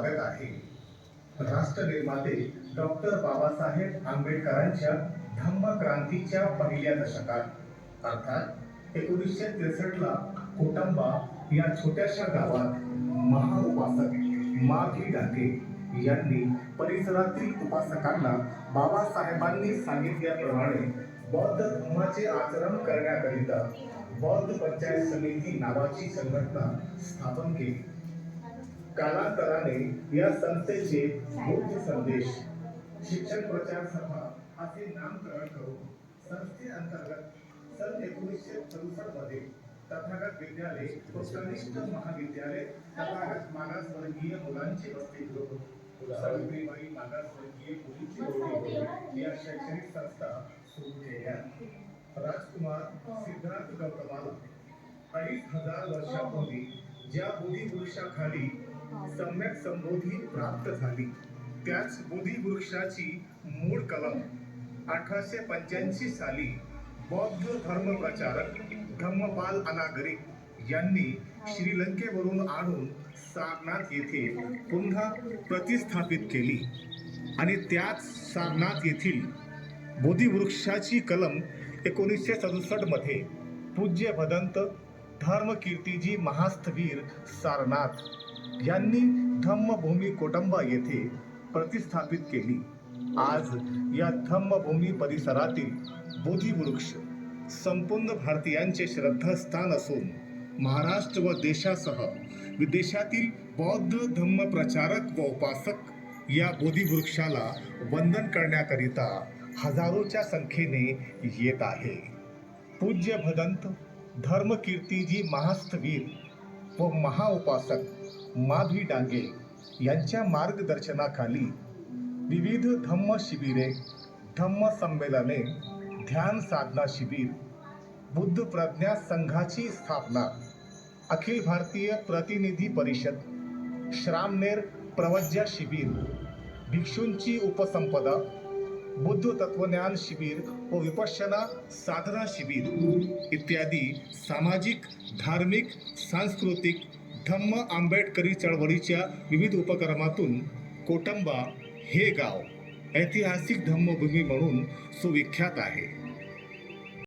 स्वागत आहे. राष्ट्र निर्माते डॉक्टर बाबासाहेब आंबेडकरांच्या धम्म क्रांतीच्या पहिल्या दशकात. अर्थात एकोणीसशे त्रेसष्टला कोटंबा या छोट्याशा गावात महाउपासक माघी डाके यांनी परिसरातील उपासकांना बाबासाहेबांनी सांगितल्याप्रमाणे बौद्ध धर्माचे आचरण करण्याकरिता बौद्ध पंचायत समिती नावाची संघटना स्थापन केली. कालांतराने या संस्थेचे बुद्ध संदेश शिक्षण प्रचार सभा असे नामकरण करून संस्थेअंतर्गत सन एकोणीसशे सदुसष्टमध्ये तथागत विद्यालय व कनिष्ठ महाविद्यालय तथागत मागासवर्गीय मुलांचे वसतिगृह सावित्रीबाई मागासवर्गीय मुलींची वसतिगृह या शैक्षणिक संस्था सुरू केल्या. राजकुमार सिद्धार्थ गौतमाला अडीच हजार वर्षापूर्वी ज्या बोधिवृक्षाखाली सम्यक संबोधी प्राप्त झाली. त्याच बोधिवृक्षाची मूळ कलम अठराशे पंच्याऐंशी साली बौद्ध धर्मप्रचारक धम्मपाल अनागरी यांनी श्रीलंकेवरून आणून सारनाथ येथे पुन्हा प्रतिस्थापित केली. आणि त्याच सारनाथ येथील बोधीवृक्षाची कलम एकोणीसशे सदुसष्टमध्ये पूज्य भदंत धर्मकीर्तीजी महास्थवीर सारनाथ यांनी धम्मभूमी कोटंबा येथे प्रतिस्थापित केली. आज या धम्मभूमी परिसरातील बोधिवृक्ष संपूर्ण भारतीयांचे श्रद्धास्थान असून महाराष्ट्र व देशासह विदेशातील बौद्ध धम्म प्रचारक व उपासक या बोधिवृक्षाला वंदन करण्याकरिता हजारोच्या संख्येने येत आहे. पूज्य भदंत धर्मकीर्तीजी महास्थवीर व महाउपासक माधवी डांगे यांच्या मार्गदर्शनाखाली विविध धम्म शिबिरे धम्म संमेलने ध्यान साधना शिबिर बुद्ध प्रज्ञा संघाची स्थापना अखिल भारतीय प्रतिनिधी परिषद श्रामनेर प्रवज्या शिबिर भिक्षूंची उपसंपदा बुद्ध तत्वज्ञान शिबिर व विपश्यना साधना शिबिर इत्यादी सामाजिक धार्मिक सांस्कृतिक धम्म आंबेडकरी चळवळीच्या विविध उपक्रमातून कोटंबा हे गाव ऐतिहासिक धम्मभूमी म्हणून सुविख्यात आहे.